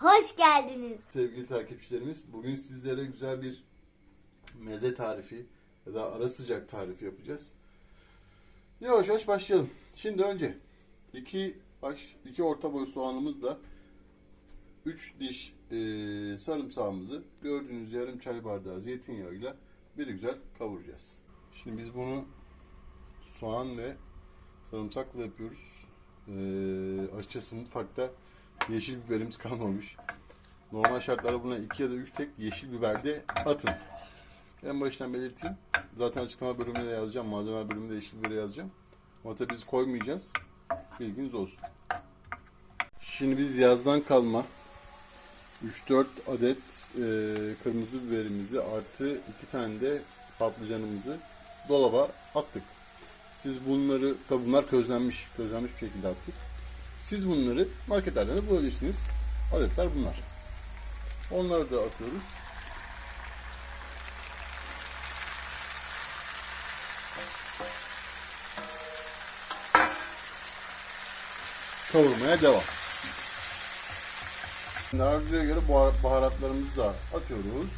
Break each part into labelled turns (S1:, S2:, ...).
S1: hoş geldiniz.
S2: Sevgili takipçilerimiz, bugün sizlere güzel bir meze tarifi ya da ara sıcak tarifi yapacağız. Yavaş yavaş başlayalım. Şimdi önce iki baş, iki orta boy soğanımızla 3 diş e, sarımsağımızı gördüğünüz yarım çay bardağı zeytinyağıyla bir güzel kavuracağız. Şimdi biz bunu soğan ve sarımsakla yapıyoruz. E, açıkçası mutfakta yeşil biberimiz kalmamış. Normal şartlarda buna 2 ya da 3 tek yeşil biber de atın. En baştan belirteyim. Zaten açıklama bölümünde de yazacağım. Malzeme bölümünde yeşil biberi yazacağım. Ama tabii biz koymayacağız. Bilginiz olsun. Şimdi biz yazdan kalma 3-4 adet e, kırmızı biberimizi artı 2 tane de patlıcanımızı dolaba attık. Siz bunları, tabi bunlar közlenmiş, közlenmiş bir şekilde attık. Siz bunları marketlerden de bulabilirsiniz. Adetler bunlar. Onları da atıyoruz. Kavurmaya devam. Şimdi göre bahar- baharatlarımızı da atıyoruz.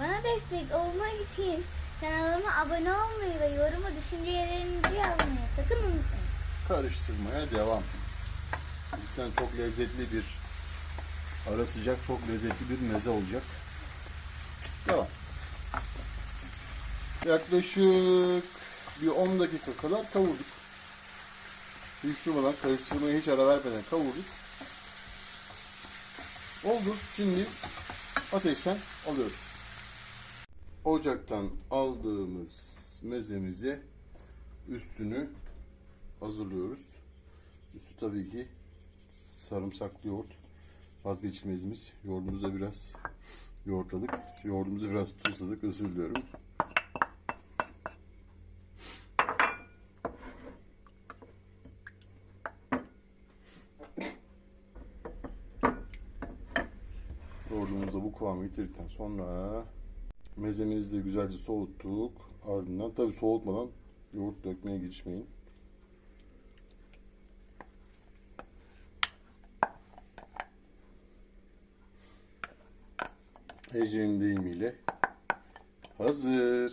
S1: Bana destek olmak için kanalıma abone olmayı ve yoruma düşüncelerinizi yazmayı sakın unutmayın.
S2: Karıştırmaya devam. Lütfen çok lezzetli bir ara sıcak çok lezzetli bir meze olacak. Devam. Yaklaşık bir 10 dakika kadar kavurduk. Hiç durmadan karıştırmaya hiç ara vermeden kavurduk. Oldu. Şimdi ateşten alıyoruz. Ocaktan aldığımız mezemize üstünü hazırlıyoruz. Üstü tabii ki sarımsaklı yoğurt. Vazgeçilmezimiz. Yoğurdumuzu da biraz yoğurtladık. Yoğurdumuzu biraz tuzladık. Özür diliyorum. Yoğurdumuzu da bu kıvamı getirdikten sonra mezemizi de güzelce soğuttuk. Ardından tabii soğutmadan yoğurt dökmeye girişmeyin. Ece'nin deyimiyle hazır.